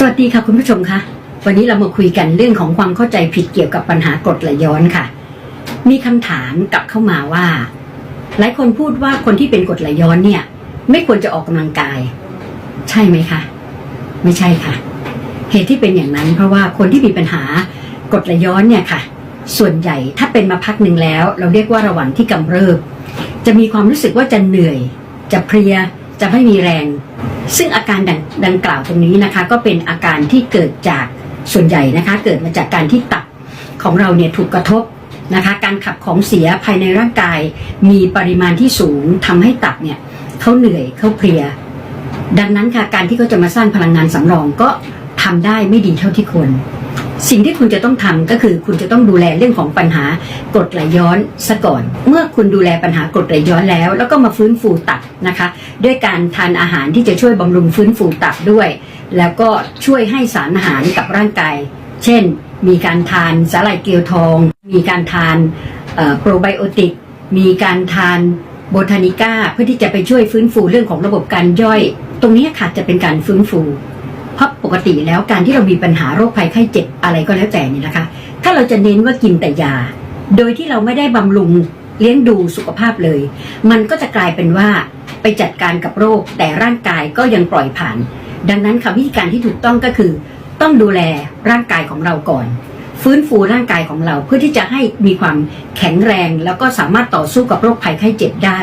สวัสดีค่ะคุณผู้ชมคะวันนี้เรามาคุยกันเรื่องของความเข้าใจผิดเกี่ยวกับปัญหากรดไหลย้อนค่ะ มีคำถามกลับเข้ามาว่า หลายคนพูดว่าคนที่เป็นกรดไหลย้อนเนี่ย ไม่ควรจะออกกำลังกาย ใช่ไหมคะไม่ใช่ค่ะ เหตุที่เป็นอย่างนั้น เพราะว่าคนที่มีปัญหากรดไหลย้อนเนี่ยค่ะ ส่วนใหญ่ถ้าเป็นมาพักหนึ่งแล้ว เราเรียกว่าระหว่างที่กำเริบ จะมีความรู้สึกว่าจะเหนื่อย จะเพลียจะไม่มีแรง ซึ่งอาการดังดังกล่าวตรงนี้นะคะ ก็เป็นอาการที่เกิดจากส่วนใหญ่นะคะ เกิดมาจากการที่ตับของเราเนี่ยถูกกระทบนะคะ การขับของเสียภายในร่างกาย มีปริมาณที่สูงทำให้ตับเนี่ยเขาเหนื่อยเขาเพลีย ดังนั้นค่ะการที่เขาจะมาสร้างพลังงานสำรองก็ทำได้ไม่ดีเท่าที่ควร สิ่งที่คุณจะต้องทำก็คือคุณจะต้องดูแลเรื่องของปัญหากรดไหลย้อนซะก่อน เมื่อคุณดูแลปัญหากรดไหลย้อนแล้ว แล้วก็มาฟื้นฟูตับนะคะ ด้วยการทานอาหารที่จะช่วยบำรุงฟื้นฟูตับด้วย แล้วก็ช่วยให้สารอาหารกับร่างกาย เช่น มีการทานสาหร่ายเกลียวทอง มีการทานโปรไบโอติก มีการทานโบทานิก้าเพื่อที่จะไปช่วยฟื้นฟูเรื่องของระบบการย่อย ตรงนี้ค่ะจะเป็นการฟื้นฟู ปกติแล้วการที่เรามีปัญหาโรคภัยไข้เจ็บอะไรก็แล้วแต่นี่นะคะ ถ้าเราจะเน้นว่ากินแต่ยา โดยที่เราไม่ได้บำรุงเลี้ยงดูสุขภาพเลย มันก็จะกลายเป็นว่าไปจัดการกับโรคแต่ร่างกายก็ยังปล่อยผ่าน ดังนั้นค่ะวิธีการที่ถูกต้องก็คือ ต้องดูแลร่างกายของเราก่อน ฟื้นฟูร่างกายของเรา เพื่อที่จะให้มีความแข็งแรง แล้วก็สามารถต่อสู้กับโรคภัยไข้เจ็บได้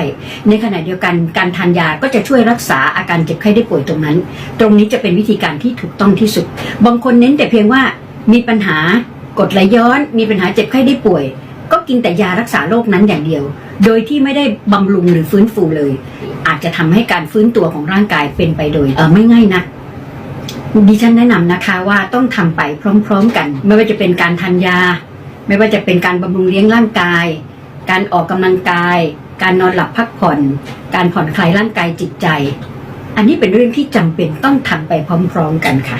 ในขณะเดียวกันการทานยาก็จะช่วยรักษาอาการเจ็บไข้ได้ป่วยตรงนั้น ตรงนี้จะเป็นวิธีการที่ถูกต้องที่สุด บางคนเน้นแต่เพียงว่ามีปัญหากดไหลย้อนมีปัญหาเจ็บไข้ได้ป่วย ก็กินแต่ยารักษาโรคนั้นอย่างเดียว โดยที่ไม่ได้บำรุงหรือฟื้นฟูเลย อาจจะทำให้การฟื้นตัวของร่างกายเป็นไปโดยไม่ง่ายนะ ดิฉันแนะนำนะคะว่าต้องทำไปพร้อมๆกัน ไม่ว่าจะเป็นการทานยา ไม่ว่าจะเป็นการบำรุงเลี้ยงร่างกาย การออกกำลังกาย การนอนหลับพักผ่อน การผ่อนคลายร่างกายจิตใจ อันนี้เป็นเรื่องที่จำเป็นต้องทำไปพร้อม ๆกันค่ะ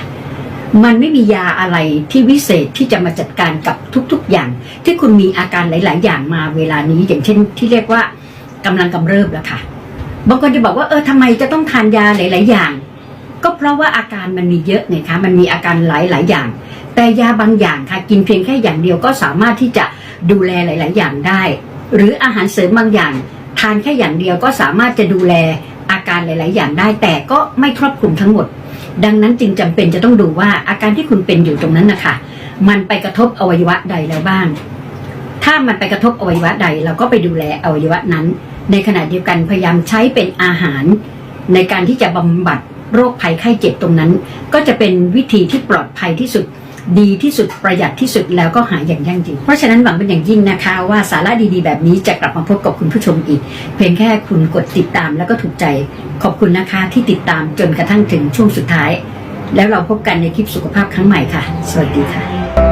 มันไม่มียาอะไรที่วิเศษที่จะมาจัดการกับทุกๆอย่าง ที่คุณมีอาการหลาย ๆ อย่างมาเวลานี้ อย่างเช่น ที่เรียกว่ากำลังกำเริบแล้วค่ะบางคนจะบอกว่าเออทำไมจะต้องทานยาหลาย ๆ อย่าง ก็เพราะว่าอาการมันมีเยอะไงคะมันมีอาการหลายๆอย่าง แต่ยาบางอย่างค่ะกินเพียงแค่อย่างเดียวก็สามารถที่จะดูแลหลาย ๆ อย่างได้ หรืออาหารเสริมบางอย่าง ทานแค่อย่างเดียวก็สามารถจะดูแลอาการหลาย ๆ อย่างได้ แต่ก็ไม่ครอบคลุมทั้งหมด ดังนั้นจึงจำเป็นจะต้องดูว่าอาการที่คุณเป็นอยู่ตรงนั้นนะคะมันไปกระทบอวัยวะใดแล้วบ้าง ถ้ามันไปกระทบอวัยวะใดเราก็ไปดูแลอวัยวะนั้น ในขณะเดียวกันพยายามใช้เป็นอาหารในการที่จะบำบัด โรคภัยไข้เจ็บตรงนั้น ก็จะเป็นวิธีที่ปลอดภัยที่สุดดีที่สุดประหยัดที่สุดแล้วก็หายอย่างยั่งยืนเพราะฉะนั้นหวังเป็นอย่างยิ่งนะคะ ว่าสาระดีๆ แบบนี้จะกลับมาพบกับคุณผู้ชมอีก เพียงแค่คุณกดติดตามแล้วก็ถูกใจขอบคุณนะคะที่ติดตามจนกระทั่งถึงช่วงสุดท้าย แล้วเราพบกันในคลิปสุขภาพครั้งใหม่ค่ะ สวัสดีค่ะ